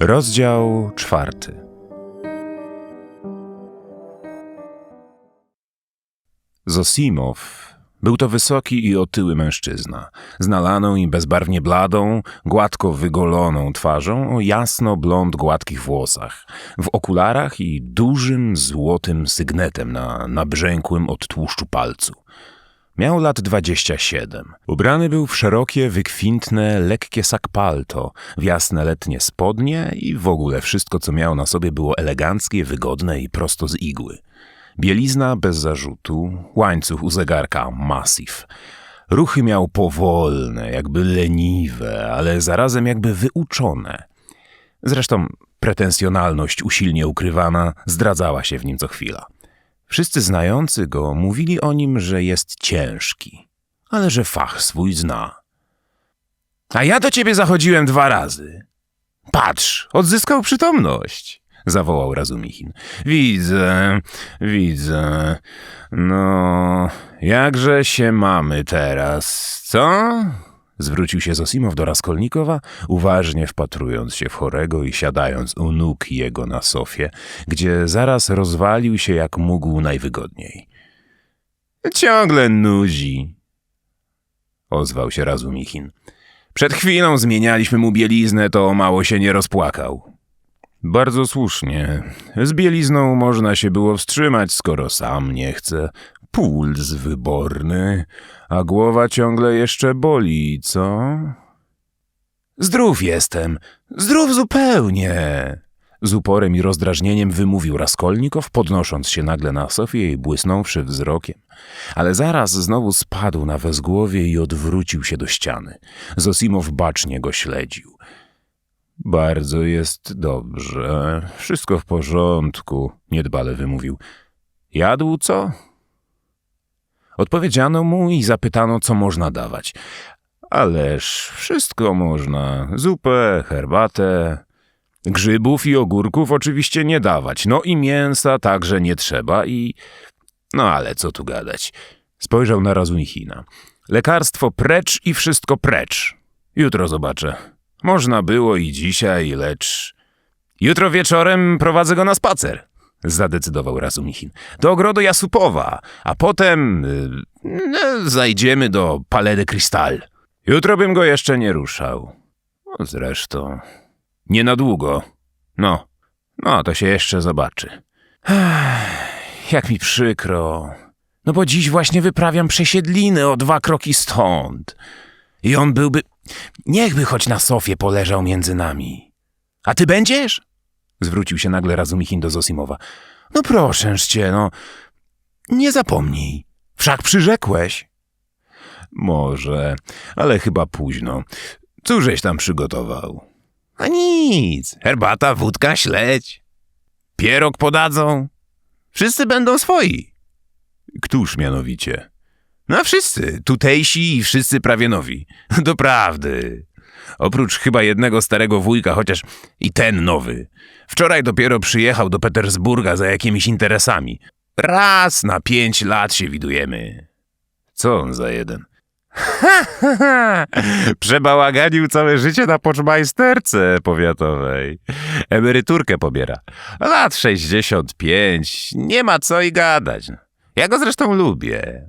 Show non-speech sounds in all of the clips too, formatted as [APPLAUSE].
Rozdział czwarty. Zosimow był to wysoki i otyły mężczyzna, z nalaną i bezbarwnie bladą, gładko wygoloną twarzą o jasno-blond gładkich włosach, w okularach i dużym złotym sygnetem na nabrzękłym od tłuszczu palcu. Miał lat 27. Ubrany był w szerokie, wykwintne, lekkie sakpalto, w jasne letnie spodnie i w ogóle wszystko, co miał na sobie, było eleganckie, wygodne i prosto z igły. Bielizna bez zarzutu, łańcuch u zegarka massive. Ruchy miał powolne, jakby leniwe, ale zarazem jakby wyuczone. Zresztą pretensjonalność usilnie ukrywana zdradzała się w nim co chwila. Wszyscy znający go mówili o nim, że jest ciężki, ale że fach swój zna. A ja do ciebie zachodziłem dwa razy. Patrz, odzyskał przytomność, zawołał Razumichin. Widzę, widzę. No, jakże się mamy teraz, co? Zwrócił się Zosimow do Raskolnikowa, uważnie wpatrując się w chorego i siadając u nóg jego na sofie, gdzie zaraz rozwalił się jak mógł najwygodniej. Ciągle nudzi, ozwał się Razumichin. Przed chwilą zmienialiśmy mu bieliznę, to mało się nie rozpłakał. Bardzo słusznie. Z bielizną można się było wstrzymać, skoro sam nie chce. Puls wyborny, a głowa ciągle jeszcze boli, co? Zdrów jestem, zdrów zupełnie! Z uporem i rozdrażnieniem wymówił Raskolnikow, podnosząc się nagle na sofie i błysnąwszy wzrokiem. Ale zaraz znowu spadł na wezgłowie i odwrócił się do ściany. Zosimow bacznie go śledził. Bardzo jest dobrze, wszystko w porządku, niedbale wymówił. Jadł co? Odpowiedziano mu i zapytano, co można dawać. Ależ wszystko można. Zupę, herbatę. Grzybów i ogórków oczywiście nie dawać. No i mięsa także nie trzeba i... No ale co tu gadać. Spojrzał na Razumichina. Lekarstwo precz i wszystko precz. Jutro zobaczę. Można było i dzisiaj, lecz... Jutro wieczorem prowadzę go na spacer zadecydował Razumichin. Do ogrodu Jasupowa, a potem y, no, zajdziemy do Palais de Cristal. Jutro bym go jeszcze nie ruszał. No, zresztą, nie na długo. No, no to się jeszcze zobaczy. Ech, jak mi przykro. No bo dziś właśnie wyprawiam przesiedliny o dwa kroki stąd. I on byłby... Niechby choć na sofie poleżał między nami. A ty będziesz? Zwrócił się nagle Razumichin do Zosimowa. No proszę cię, no. Nie zapomnij. Wszak przyrzekłeś. Może, ale chyba późno. Cóżeś tam przygotował? A nic. Herbata, wódka, śledź. Pierog podadzą. Wszyscy będą swoi. Któż mianowicie? No wszyscy, tutejsi i wszyscy prawie nowi. [LAUGHS] Doprawdy. Oprócz chyba jednego starego wujka, chociaż i ten nowy. Wczoraj dopiero przyjechał do Petersburga za jakimiś interesami. Raz na pięć lat się widujemy. Co on za jeden? Ha, ha, ha. Przebałaganił całe życie na poczmajsterce powiatowej. Emeryturkę pobiera. Lat 65. Nie ma co i gadać. Ja go zresztą lubię.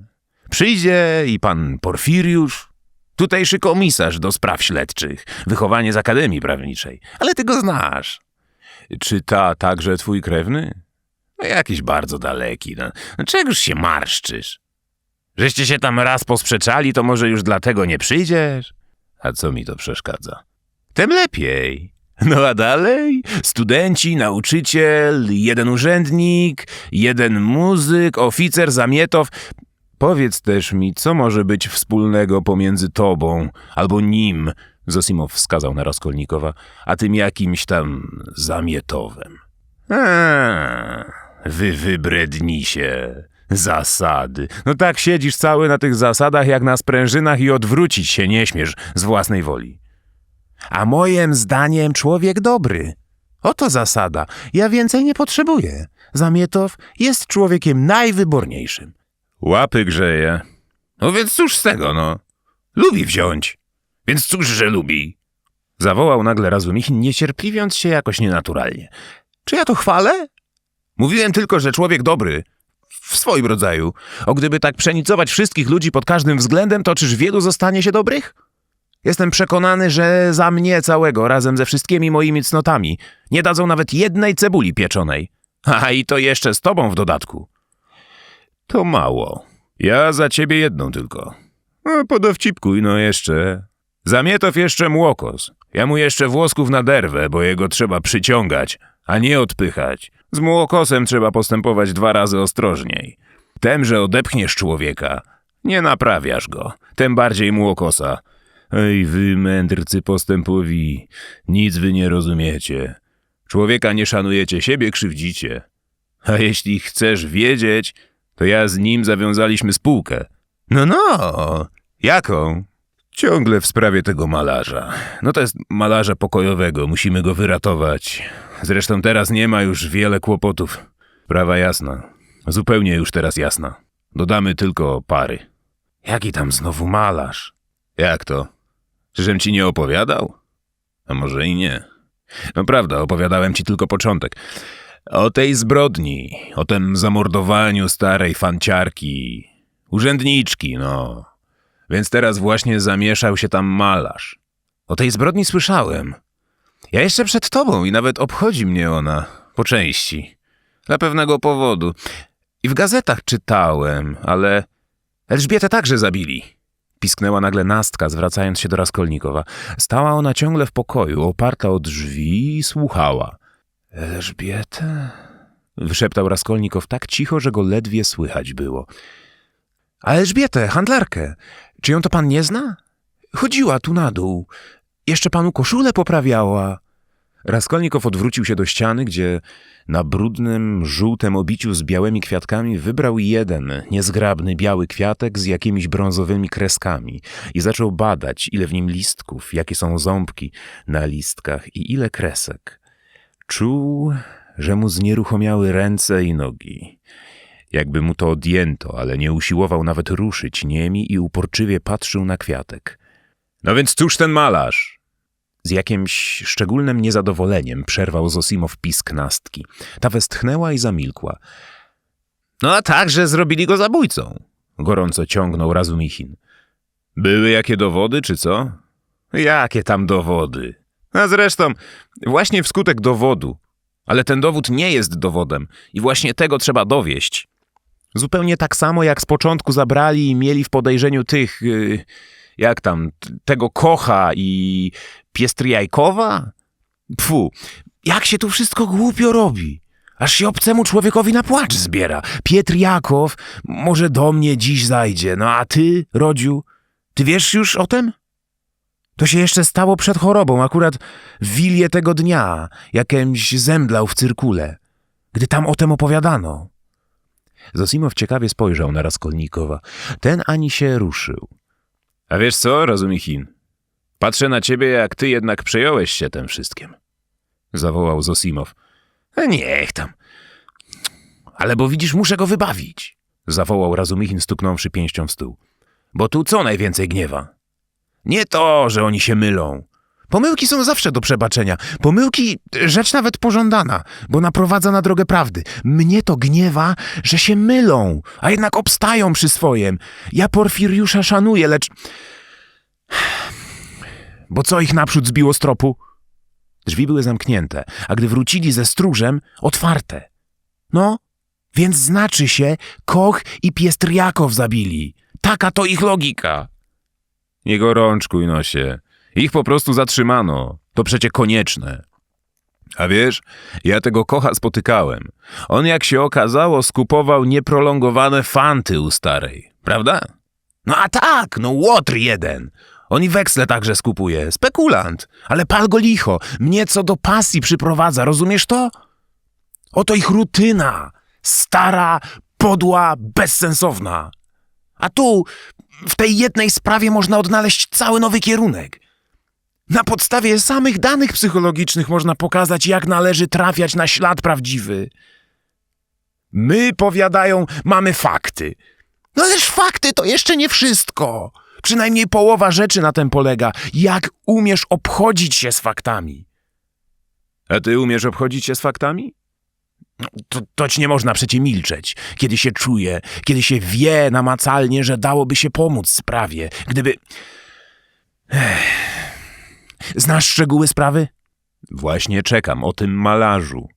Przyjdzie i pan Porfiriusz, tutejszy komisarz do spraw śledczych, wychowanie z Akademii Prawniczej. Ale ty go znasz. Czy ta także twój krewny? No jakiś bardzo daleki. No. no czegoż się marszczysz? Żeście się tam raz posprzeczali, to może już dlatego nie przyjdziesz? A co mi to przeszkadza? Tem lepiej. No a dalej? Studenci, nauczyciel, jeden urzędnik, jeden muzyk, oficer, zamietow. Powiedz też mi, co może być wspólnego pomiędzy tobą albo nim, Zosimow wskazał na Raskolnikowa, a tym jakimś tam zamietowem. A, wy wybredni się. Zasady. No tak siedzisz cały na tych zasadach jak na sprężynach i odwrócić się nie śmiesz z własnej woli. A moim zdaniem człowiek dobry. Oto zasada. Ja więcej nie potrzebuję. Zamietow jest człowiekiem najwyborniejszym. Łapy grzeje. No więc cóż z tego, no. Lubi wziąć. Więc cóż, że lubi. Zawołał nagle Razumichin, niecierpliwiąc się jakoś nienaturalnie. Czy ja to chwalę? Mówiłem tylko, że człowiek dobry. W swoim rodzaju. O gdyby tak przenicować wszystkich ludzi pod każdym względem, to czyż wielu zostanie się dobrych? Jestem przekonany, że za mnie całego, razem ze wszystkimi moimi cnotami, nie dadzą nawet jednej cebuli pieczonej. A i to jeszcze z tobą w dodatku. To mało. Ja za ciebie jedną tylko. A podowcipkuj no jeszcze. Zamietow jeszcze młokos. Ja mu jeszcze włosków na derwę, bo jego trzeba przyciągać, a nie odpychać. Z młokosem trzeba postępować dwa razy ostrożniej. Tem, że odepchniesz człowieka, nie naprawiasz go, tym bardziej młokosa. Ej, wy mędrcy postępowi, nic wy nie rozumiecie. Człowieka nie szanujecie, siebie krzywdzicie. A jeśli chcesz wiedzieć, to ja z nim zawiązaliśmy spółkę. No, no, jaką? Ciągle w sprawie tego malarza. No to jest malarza pokojowego, musimy go wyratować. Zresztą teraz nie ma już wiele kłopotów. Prawa jasna. Zupełnie już teraz jasna. Dodamy tylko pary. Jaki tam znowu malarz? Jak to? Czyżem ci nie opowiadał? A może i nie. No prawda, opowiadałem ci tylko początek. O tej zbrodni, o tym zamordowaniu starej fanciarki, urzędniczki, no. Więc teraz właśnie zamieszał się tam malarz. O tej zbrodni słyszałem. Ja jeszcze przed tobą i nawet obchodzi mnie ona, po części. Dla pewnego powodu. I w gazetach czytałem, ale Elżbietę także zabili. Pisknęła nagle Nastka, zwracając się do Raskolnikowa. Stała ona ciągle w pokoju, oparta o drzwi i słuchała. Elżbietę? Wyszeptał Raskolnikow tak cicho, że go ledwie słychać było. A Elżbietę, handlarkę, czy ją to pan nie zna? Chodziła tu na dół. Jeszcze panu koszulę poprawiała. Raskolnikow odwrócił się do ściany, gdzie na brudnym, żółtym obiciu z białymi kwiatkami wybrał jeden niezgrabny biały kwiatek z jakimiś brązowymi kreskami i zaczął badać, ile w nim listków, jakie są ząbki na listkach i ile kresek. Czuł, że mu znieruchomiały ręce i nogi. Jakby mu to odjęto, ale nie usiłował nawet ruszyć niemi i uporczywie patrzył na kwiatek. No więc cóż ten malarz? Z jakimś szczególnym niezadowoleniem przerwał Zosimow pisk nastki. Ta westchnęła i zamilkła. No a także zrobili go zabójcą, gorąco ciągnął Razumichin. Były jakie dowody, czy co? Jakie tam dowody? A zresztą, właśnie wskutek dowodu. Ale ten dowód nie jest dowodem i właśnie tego trzeba dowieść. Zupełnie tak samo jak z początku zabrali i mieli w podejrzeniu tych, yy, jak tam, tego Kocha i Piestriajkowa? Pfu, jak się tu wszystko głupio robi. Aż się obcemu człowiekowi na płacz zbiera. Pietr Jakow może do mnie dziś zajdzie, no a ty, Rodziu, ty wiesz już o tym? To się jeszcze stało przed chorobą, akurat w wilię tego dnia, jakimś zemdlał w cyrkule, gdy tam o tym opowiadano. Zosimow ciekawie spojrzał na Raskolnikowa. Ten ani się ruszył. A wiesz co, Razumichin? Patrzę na ciebie, jak ty jednak przejąłeś się tym wszystkim. Zawołał Zosimow. "E, Niech tam. Ale bo widzisz, muszę go wybawić. Zawołał Razumichin, stuknąwszy pięścią w stół. Bo tu co najwięcej gniewa? Nie to, że oni się mylą. Pomyłki są zawsze do przebaczenia. Pomyłki rzecz nawet pożądana, bo naprowadza na drogę prawdy. Mnie to gniewa, że się mylą, a jednak obstają przy swojem. Ja Porfiriusza szanuję, lecz... [SIGHS] Bo co ich naprzód zbiło z tropu? Drzwi były zamknięte, a gdy wrócili ze stróżem, otwarte. No, więc znaczy się, Koch i Piestriakow zabili. Taka to ich logika. Nie gorączkuj, nosie. Ich po prostu zatrzymano. To przecie konieczne. A wiesz, ja tego kocha spotykałem. On, jak się okazało, skupował nieprolongowane fanty u starej. Prawda? No a tak, no łotr jeden. On i weksle także skupuje. Spekulant. Ale pal go licho. Mnie co do pasji przyprowadza, rozumiesz to? Oto ich rutyna. Stara, podła, bezsensowna. A tu, w tej jednej sprawie można odnaleźć cały nowy kierunek. Na podstawie samych danych psychologicznych można pokazać, jak należy trafiać na ślad prawdziwy. My, powiadają, mamy fakty. No ależ fakty to jeszcze nie wszystko. Przynajmniej połowa rzeczy na tym polega. Jak umiesz obchodzić się z faktami? A ty umiesz obchodzić się z faktami? To, to ci nie można przecie milczeć, kiedy się czuje, kiedy się wie namacalnie, że dałoby się pomóc sprawie, gdyby... Ech. Znasz szczegóły sprawy? Właśnie czekam o tym malarzu.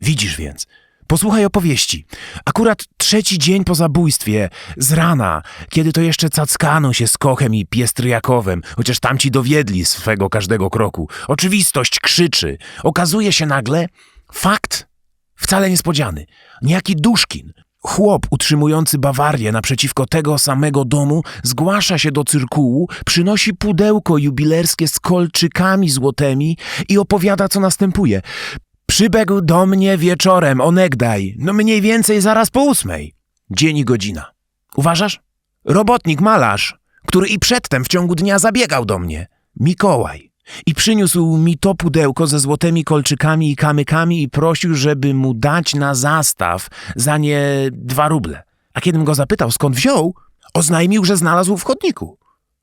Widzisz więc, posłuchaj opowieści. Akurat trzeci dzień po zabójstwie, z rana, kiedy to jeszcze cackano się z Kochem i Piestryjakowem, chociaż tamci dowiedli swego każdego kroku. Oczywistość krzyczy. Okazuje się nagle fakt wcale niespodziany. Niejaki Duszkin, chłop utrzymujący Bawarię naprzeciwko tego samego domu, zgłasza się do cyrkułu, przynosi pudełko jubilerskie z kolczykami złotymi i opowiada, co następuje. Przybegł do mnie wieczorem, onegdaj, no mniej więcej zaraz po ósmej. Dzień i godzina. Uważasz? Robotnik, malarz, który i przedtem w ciągu dnia zabiegał do mnie. Mikołaj. I przyniósł mi to pudełko ze złotymi kolczykami i kamykami i prosił, żeby mu dać na zastaw za nie dwa ruble. A kiedym go zapytał, skąd wziął, oznajmił, że znalazł w chodniku.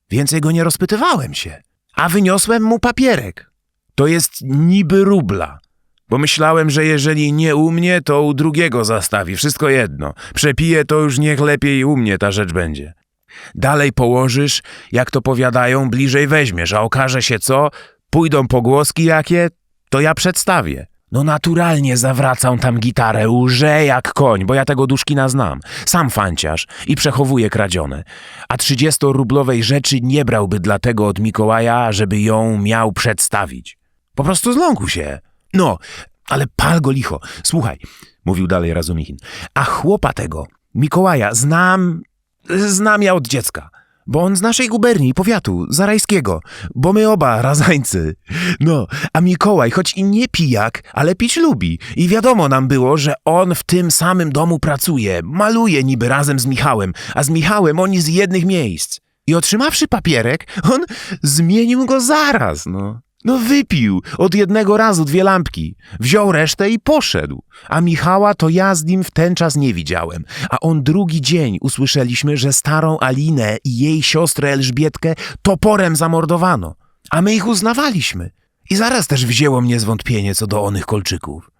Więcej go nie rozpytywałem się. A wyniosłem mu papierek. To jest niby rubla. Bo myślałem, że jeżeli nie u mnie, to u drugiego zastawi. Wszystko jedno. Przepije, to już niech lepiej u mnie ta rzecz będzie. Dalej położysz, jak to powiadają, bliżej weźmiesz, a okaże się co, pójdą pogłoski jakie, to ja przedstawię. No naturalnie zawracam tam gitarę, łże jak koń, bo ja tego Duszkina znam. Sam fanciarz i przechowuję kradzione. A 30-rublowej rzeczy nie brałby dlatego od Mikołaja, żeby ją miał przedstawić. Po prostu zląkł się. No, ale pal go licho. Słuchaj, mówił dalej Razumichin, a chłopa tego, Mikołaja, znam Znam ja od dziecka. Bo on z naszej guberni, powiatu, zarajskiego. Bo my oba razańcy. No, a Mikołaj, choć i nie pijak, ale pić lubi. I wiadomo nam było, że on w tym samym domu pracuje. Maluje niby razem z Michałem, a z Michałem oni z jednych miejsc. I otrzymawszy papierek, on zmienił go zaraz, no. No wypił od jednego razu dwie lampki, wziął resztę i poszedł. A Michała to ja z nim w ten czas nie widziałem. A on drugi dzień usłyszeliśmy, że starą Alinę i jej siostrę Elżbietkę toporem zamordowano. A my ich uznawaliśmy. I zaraz też wzięło mnie zwątpienie co do onych kolczyków.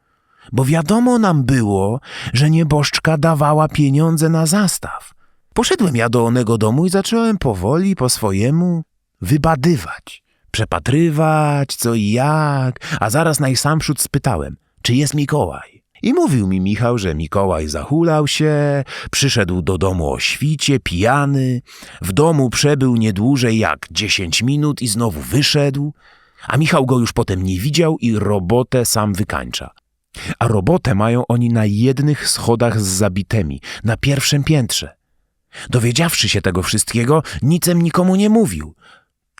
Bo wiadomo nam było, że nieboszczka dawała pieniądze na zastaw. Poszedłem ja do onego domu i zacząłem powoli po swojemu wybadywać przepatrywać, co i jak, a zaraz najsamprzód spytałem, czy jest Mikołaj. I mówił mi Michał, że Mikołaj zahulał się, przyszedł do domu o świcie, pijany, w domu przebył nie dłużej jak dziesięć minut i znowu wyszedł, a Michał go już potem nie widział i robotę sam wykańcza. A robotę mają oni na jednych schodach z zabitymi, na pierwszym piętrze. Dowiedziawszy się tego wszystkiego, nicem nikomu nie mówił,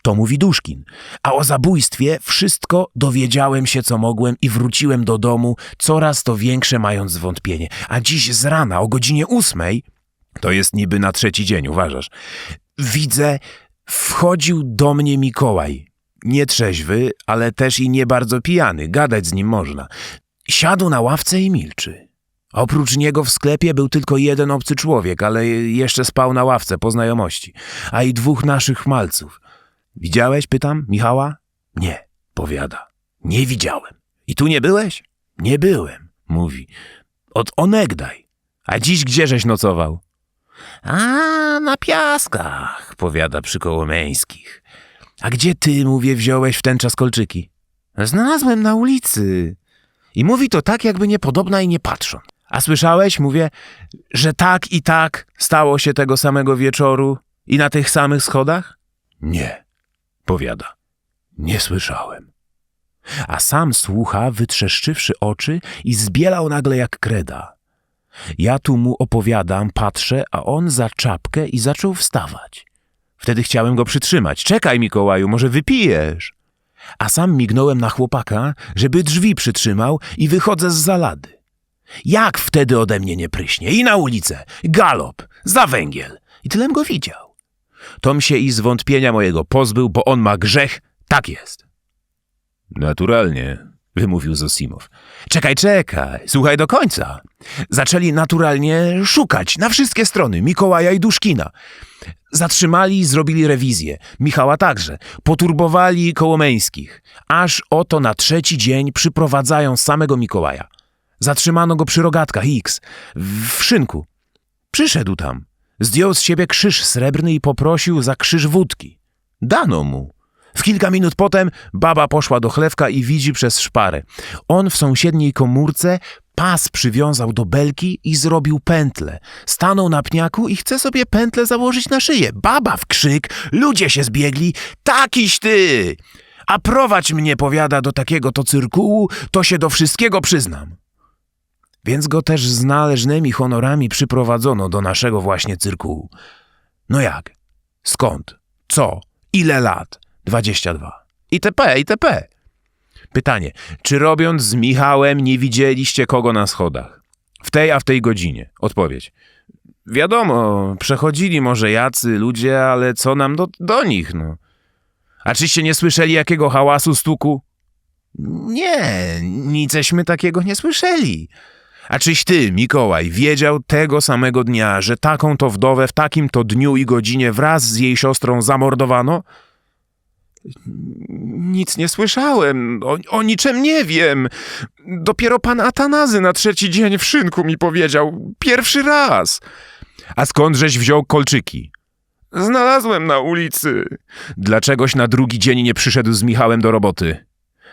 to mówi Duszkin. A o zabójstwie wszystko dowiedziałem się, co mogłem i wróciłem do domu, coraz to większe mając zwątpienie. A dziś z rana o godzinie ósmej, to jest niby na trzeci dzień, uważasz, widzę, wchodził do mnie Mikołaj. Nie trzeźwy, ale też i nie bardzo pijany, gadać z nim można. Siadł na ławce i milczy. Oprócz niego w sklepie był tylko jeden obcy człowiek, ale jeszcze spał na ławce po znajomości, a i dwóch naszych malców. Widziałeś, pytam, Michała? Nie, powiada. Nie widziałem. I tu nie byłeś? Nie byłem, mówi. Od onegdaj. A dziś gdzieżeś nocował? A, na piaskach, powiada przy Kołomeńskich. A gdzie ty, mówię, wziąłeś w ten czas kolczyki? Znalazłem na ulicy. I mówi to tak, jakby niepodobna i nie patrząc. A słyszałeś, mówię, że tak i tak stało się tego samego wieczoru i na tych samych schodach? Nie powiada. Nie słyszałem. A sam słucha, wytrzeszczywszy oczy i zbielał nagle jak kreda. Ja tu mu opowiadam, patrzę, a on za czapkę i zaczął wstawać. Wtedy chciałem go przytrzymać. Czekaj, Mikołaju, może wypijesz. A sam mignąłem na chłopaka, żeby drzwi przytrzymał i wychodzę z zalady. Jak wtedy ode mnie nie pryśnie? I na ulicę. Galop. Za węgiel. I tylem go widział. Tom się i zwątpienia mojego pozbył, bo on ma grzech. Tak jest. Naturalnie, wymówił Zosimow. Czekaj, czekaj, słuchaj do końca. Zaczęli naturalnie szukać na wszystkie strony Mikołaja i Duszkina. Zatrzymali i zrobili rewizję. Michała także. Poturbowali Kołomeńskich. Aż oto na trzeci dzień przyprowadzają samego Mikołaja. Zatrzymano go przy rogatkach X, w szynku. Przyszedł tam. Zdjął z siebie krzyż srebrny i poprosił za krzyż wódki. Dano mu. W kilka minut potem baba poszła do chlewka i widzi przez szparę. On w sąsiedniej komórce pas przywiązał do belki i zrobił pętlę. Stanął na pniaku i chce sobie pętlę założyć na szyję. Baba w krzyk, ludzie się zbiegli. Takiś ty! A prowadź mnie, powiada, do takiego to cyrkułu, to się do wszystkiego przyznam. Więc go też z należnymi honorami przyprowadzono do naszego właśnie cyrkułu. No jak? Skąd? Co? Ile lat? 22. ITP, ITP. Pytanie, czy robiąc z Michałem nie widzieliście kogo na schodach? W tej, a w tej godzinie. Odpowiedź. Wiadomo, przechodzili może jacy ludzie, ale co nam do, do nich, no. A czyście nie słyszeli jakiego hałasu, stuku? Nie, niceśmy takiego nie słyszeli. A czyś ty, Mikołaj, wiedział tego samego dnia, że taką to wdowę w takim to dniu i godzinie wraz z jej siostrą zamordowano? Nic nie słyszałem, o, o niczym nie wiem. Dopiero pan Atanazy na trzeci dzień w szynku mi powiedział. Pierwszy raz. A skądżeś wziął kolczyki? Znalazłem na ulicy. Dlaczegoś na drugi dzień nie przyszedł z Michałem do roboty?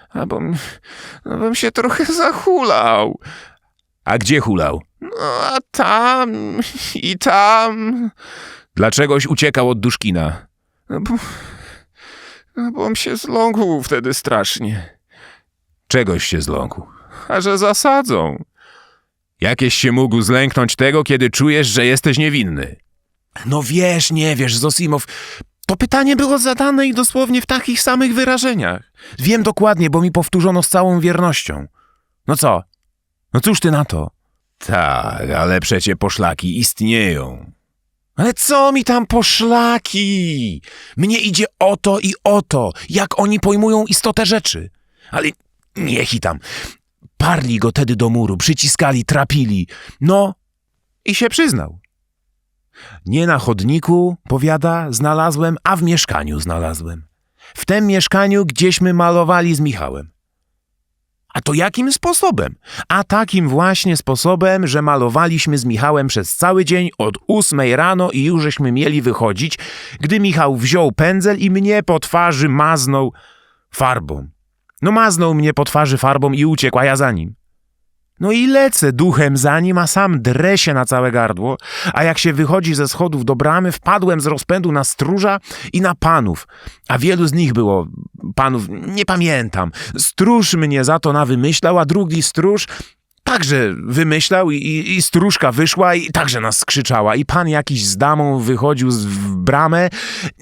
A bo, no, bym się trochę zahulał. A gdzie hulał? No, a tam i tam. Dlaczegoś uciekał od Duszkina? No, bo, no, bo'm się zląkł wtedy strasznie. Czegoś się zląkł? A że zasadzą. Jakieś się mógł zlęknąć tego, kiedy czujesz, że jesteś niewinny? No wiesz, nie wiesz, Zosimow. To pytanie było zadane i dosłownie w takich samych wyrażeniach. Wiem dokładnie, bo mi powtórzono z całą wiernością. No co? No cóż ty na to? Tak, ale przecie poszlaki istnieją. Ale co mi tam poszlaki? Mnie idzie o to i o to, jak oni pojmują istotę rzeczy. Ale niech i tam. Parli go tedy do muru, przyciskali, trapili. No i się przyznał. Nie na chodniku, powiada, znalazłem, a w mieszkaniu znalazłem. W tym mieszkaniu gdzieśmy malowali z Michałem. A to jakim sposobem? A takim właśnie sposobem, że malowaliśmy z Michałem przez cały dzień od ósmej rano i już żeśmy mieli wychodzić, gdy Michał wziął pędzel i mnie po twarzy maznął farbą. No maznął mnie po twarzy farbą i uciekł, a ja za nim. No i lecę duchem za nim, a sam drę się na całe gardło, a jak się wychodzi ze schodów do bramy, wpadłem z rozpędu na stróża i na panów, a wielu z nich było panów, nie pamiętam. Stróż mnie za to nawymyślał, a drugi stróż także wymyślał i, i, i stróżka wyszła i także nas skrzyczała. I pan jakiś z damą wychodził z, w bramę,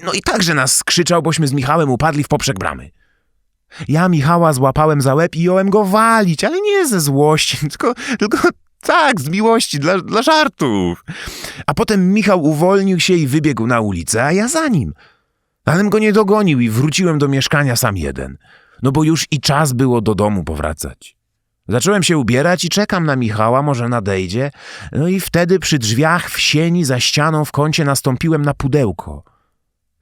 no i także nas skrzyczał, bośmy z Michałem upadli w poprzek bramy. Ja Michała złapałem za łeb i jąłem go walić, ale nie ze złości, [LAUGHS] tylko, tylko tak, z miłości, dla, dla żartów. A potem Michał uwolnił się i wybiegł na ulicę, a ja za nim. Alem go nie dogonił i wróciłem do mieszkania sam jeden. No bo już i czas było do domu powracać. Zacząłem się ubierać i czekam na Michała, może nadejdzie. No i wtedy przy drzwiach w sieni za ścianą w kącie nastąpiłem na pudełko.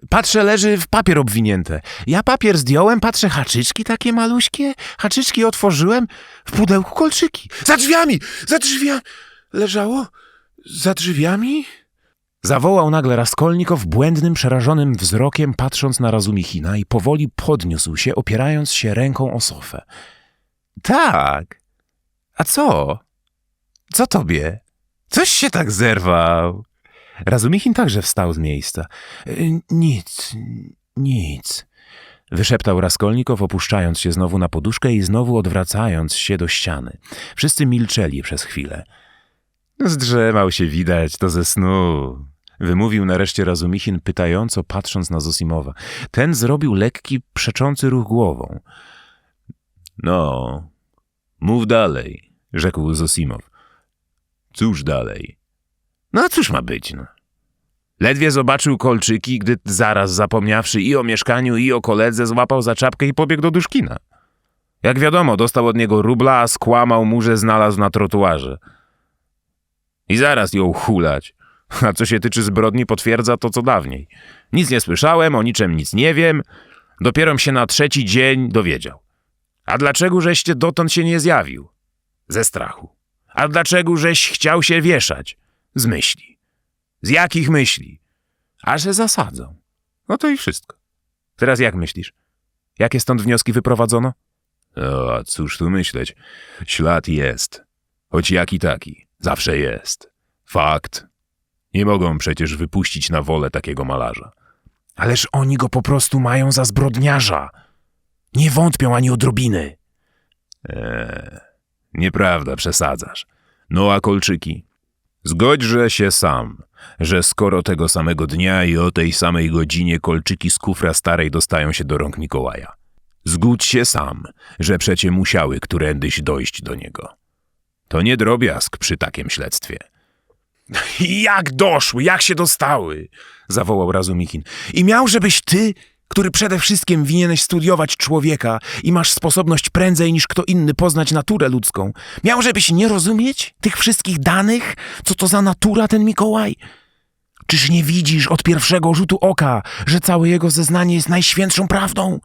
Patrzę, leży w papier obwinięte. Ja papier zdjąłem, patrzę, haczyczki takie maluśkie. Haczyczki otworzyłem, w pudełku kolczyki. Za drzwiami! Za drzwiami! Leżało? Za drzwiami? Zawołał nagle Raskolnikow błędnym, przerażonym wzrokiem, patrząc na Razumichina i powoli podniósł się, opierając się ręką o sofę. Tak. A co? Co tobie? Coś się tak zerwał. Razumichin także wstał z miejsca. Y, Nic, nic. Wyszeptał Raskolnikow, opuszczając się znowu na poduszkę i znowu odwracając się do ściany. Wszyscy milczeli przez chwilę. Zdrzemał się widać, to ze snu. Wymówił nareszcie Razumichin, pytająco patrząc na Zosimowa. Ten zrobił lekki, przeczący ruch głową. No, mów dalej, rzekł Zosimow. Cóż dalej? No a cóż ma być, no? Ledwie zobaczył kolczyki, gdy zaraz zapomniawszy i o mieszkaniu, i o koledze, złapał za czapkę i pobiegł do Duszkina. Jak wiadomo, dostał od niego rubla, a skłamał mu, że znalazł na trotuarze. I zaraz ją hulać. A co się tyczy zbrodni, potwierdza to, co dawniej. Nic nie słyszałem, o niczym nic nie wiem. Dopiero się na trzeci dzień dowiedział. A dlaczego żeście dotąd się nie zjawił? Ze strachu. A dlaczego żeś chciał się wieszać? Z myśli. Z jakich myśli? A że zasadzą. No to i wszystko. Teraz jak myślisz? Jakie stąd wnioski wyprowadzono? O, a cóż tu myśleć. Ślad jest. Choć jaki taki. Zawsze jest. Fakt. Nie mogą przecież wypuścić na wolę takiego malarza. Ależ oni go po prostu mają za zbrodniarza. Nie wątpią ani odrobiny. Eee, nieprawda, przesadzasz. No a kolczyki? Zgodźże się sam, że skoro tego samego dnia i o tej samej godzinie kolczyki z kufra starej dostają się do rąk Mikołaja. Zgódź się sam, że przecie musiały którędyś dojść do niego. To nie drobiazg przy takim śledztwie. [LAUGHS] Jak doszły, jak się dostały? zawołał Razumikin. I miał, żebyś ty, który przede wszystkim winieneś studiować człowieka i masz sposobność prędzej niż kto inny poznać naturę ludzką, miał, żebyś nie rozumieć tych wszystkich danych, co to za natura ten Mikołaj? Czyż nie widzisz od pierwszego rzutu oka, że całe jego zeznanie jest najświętszą prawdą?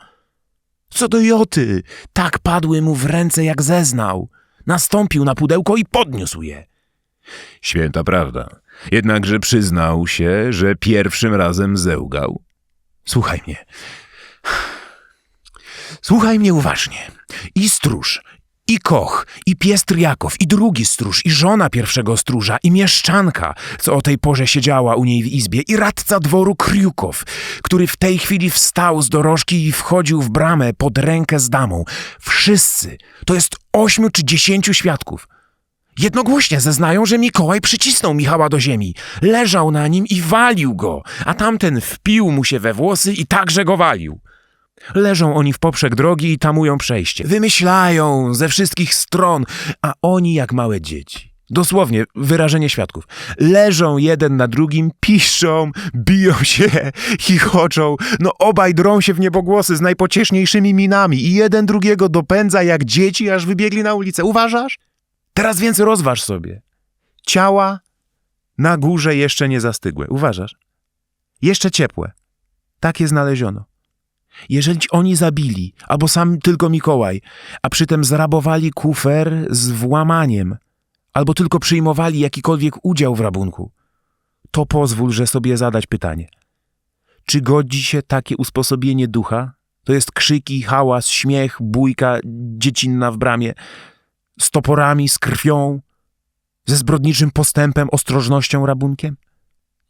Co do Joty, tak padły mu w ręce, jak zeznał. Nastąpił na pudełko i podniósł je. Święta prawda. Jednakże przyznał się, że pierwszym razem zełgał. Słuchaj mnie. Słuchaj mnie uważnie. I stróż, i koch, i pies Tryjakow, i drugi stróż, i żona pierwszego stróża, i mieszczanka, co o tej porze siedziała u niej w izbie, i radca dworu Kriukow, który w tej chwili wstał z dorożki i wchodził w bramę pod rękę z damą. Wszyscy, to jest ośmiu czy dziesięciu świadków. Jednogłośnie zeznają, że Mikołaj przycisnął Michała do ziemi. Leżał na nim i walił go, a tamten wpił mu się we włosy i także go walił. Leżą oni w poprzek drogi i tamują przejście. Wymyślają ze wszystkich stron, a oni jak małe dzieci. Dosłownie, wyrażenie świadków. Leżą jeden na drugim, piszczą, biją się, chichoczą. No obaj drą się w niebogłosy z najpocieszniejszymi minami i jeden drugiego dopędza jak dzieci, aż wybiegli na ulicę. Uważasz? Teraz więc rozważ sobie. Ciała na górze jeszcze nie zastygłe. Uważasz? Jeszcze ciepłe. Takie znaleziono. Jeżeli oni zabili, albo sam tylko Mikołaj, a przytem zrabowali kufer z włamaniem, albo tylko przyjmowali jakikolwiek udział w rabunku, to pozwól, że sobie zadać pytanie. Czy godzi się takie usposobienie ducha? To jest krzyki, hałas, śmiech, bójka dziecinna w bramie, z toporami, z krwią, ze zbrodniczym postępem, ostrożnością, rabunkiem?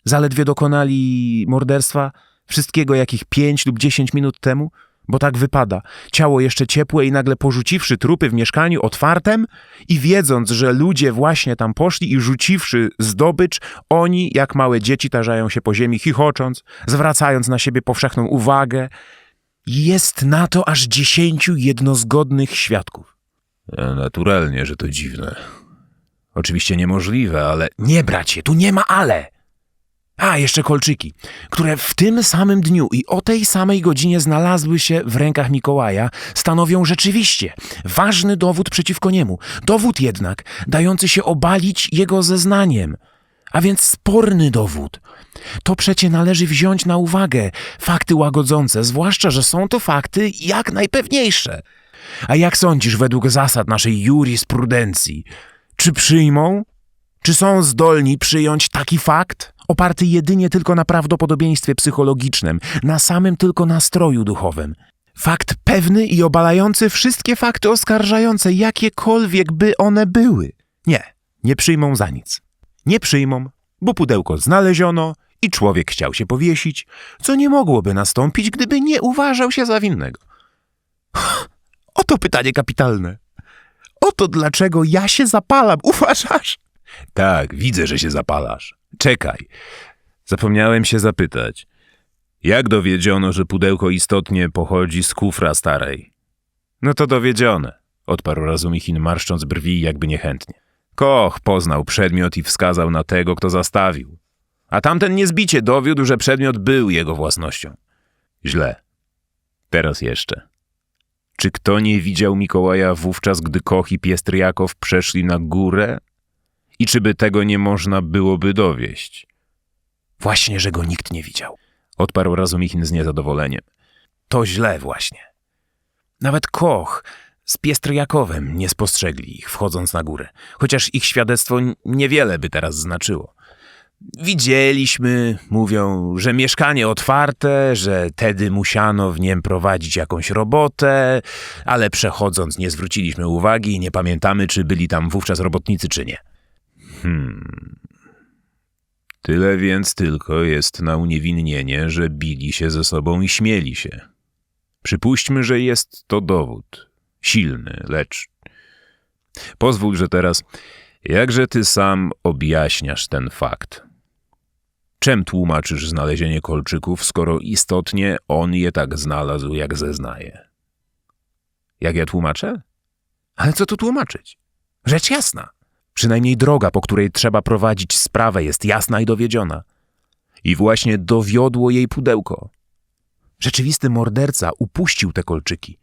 Zaledwie dokonali morderstwa, wszystkiego jakich pięć lub dziesięć minut temu, bo tak wypada. Ciało jeszcze ciepłe i nagle porzuciwszy trupy w mieszkaniu otwartem i wiedząc, że ludzie właśnie tam poszli i rzuciwszy zdobycz, oni jak małe dzieci tarzają się po ziemi chichocząc, zwracając na siebie powszechną uwagę. Jest na to aż dziesięciu jednozgodnych świadków. Naturalnie, że to dziwne. Oczywiście niemożliwe, ale... Nie, bracie, tu nie ma ale. A, jeszcze kolczyki, które w tym samym dniu i o tej samej godzinie znalazły się w rękach Mikołaja, stanowią rzeczywiście ważny dowód przeciwko niemu. Dowód jednak dający się obalić jego zeznaniem. A więc sporny dowód. To przecie należy wziąć na uwagę fakty łagodzące, zwłaszcza, że są to fakty jak najpewniejsze. A jak sądzisz według zasad naszej jurisprudencji? Czy przyjmą? Czy są zdolni przyjąć taki fakt? Oparty jedynie tylko na prawdopodobieństwie psychologicznym, na samym tylko nastroju duchowym. Fakt pewny i obalający wszystkie fakty oskarżające, jakiekolwiek by one były. Nie, nie przyjmą za nic. Nie przyjmą, bo pudełko znaleziono i człowiek chciał się powiesić, co nie mogłoby nastąpić, gdyby nie uważał się za winnego. Oto pytanie kapitalne. Oto dlaczego ja się zapalam, uważasz? Tak, widzę, że się zapalasz. Czekaj. Zapomniałem się zapytać. Jak dowiedziono, że pudełko istotnie pochodzi z kufra starej? No to dowiedzione, odparł Razumichin, marszcząc brwi jakby niechętnie. Koch poznał przedmiot i wskazał na tego, kto zastawił. A tamten niezbicie dowiódł, że przedmiot był jego własnością. Źle. Teraz jeszcze. Czy kto nie widział Mikołaja wówczas, gdy Koch i Piestriakow przeszli na górę? I czy by tego nie można byłoby dowieść? Właśnie, że go nikt nie widział. Odparł Razumichin z niezadowoleniem. To źle właśnie. Nawet Koch z Piestrjakowem nie spostrzegli ich, wchodząc na górę, chociaż ich świadectwo niewiele by teraz znaczyło. Widzieliśmy, mówią, że mieszkanie otwarte, że tedy musiano w niem prowadzić jakąś robotę, ale przechodząc nie zwróciliśmy uwagi i nie pamiętamy, czy byli tam wówczas robotnicy, czy nie. Hmm. Tyle więc tylko jest na uniewinnienie, że bili się ze sobą i śmieli się. Przypuśćmy, że jest to dowód. Silny, lecz. Pozwól, że teraz. Jakże ty sam objaśniasz ten fakt? Czym tłumaczysz znalezienie kolczyków, skoro istotnie on je tak znalazł, jak zeznaje? Jak ja tłumaczę? Ale co tu tłumaczyć? Rzecz jasna. Przynajmniej droga, po której trzeba prowadzić sprawę, jest jasna i dowiedziona. I właśnie dowiodło jej pudełko. Rzeczywisty morderca upuścił te kolczyki.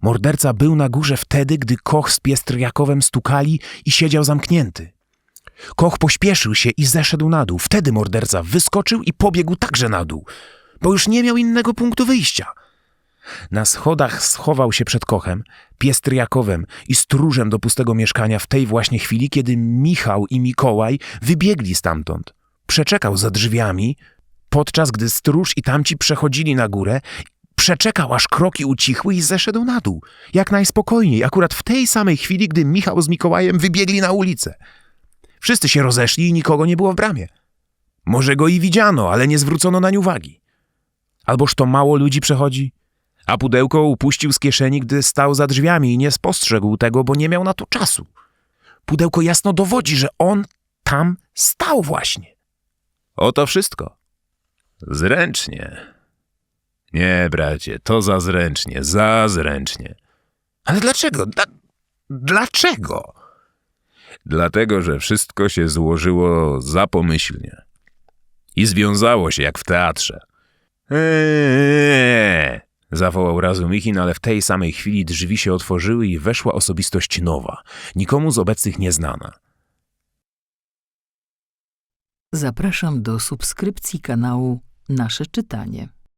Morderca był na górze wtedy, gdy Koch z Piestrjakowem stukali i siedział zamknięty. Koch pośpieszył się i zeszedł na dół. Wtedy morderca wyskoczył i pobiegł także na dół, bo już nie miał innego punktu wyjścia. Na schodach schował się przed Kochem, Piestrjakowem i stróżem do pustego mieszkania w tej właśnie chwili, kiedy Michał i Mikołaj wybiegli stamtąd. Przeczekał za drzwiami, podczas gdy stróż i tamci przechodzili na górę, przeczekał aż kroki ucichły i zeszedł na dół. Jak najspokojniej, akurat w tej samej chwili, gdy Michał z Mikołajem wybiegli na ulicę. Wszyscy się rozeszli i nikogo nie było w bramie. Może go i widziano, ale nie zwrócono nań uwagi. Alboż to mało ludzi przechodzi? A pudełko upuścił z kieszeni, gdy stał za drzwiami i nie spostrzegł tego, bo nie miał na to czasu. Pudełko jasno dowodzi, że on tam stał właśnie. Oto wszystko. Zręcznie. Nie, bracie, to za zręcznie, za zręcznie. Ale dlaczego? Dla... Dlaczego? Dlatego, że wszystko się złożyło zapomyślnie. I związało się jak w teatrze. Eee, zawołał Razumichin, ale w tej samej chwili drzwi się otworzyły i weszła osobistość nowa, nikomu z obecnych nieznana. Zapraszam do subskrypcji kanału Nasze Czytanie.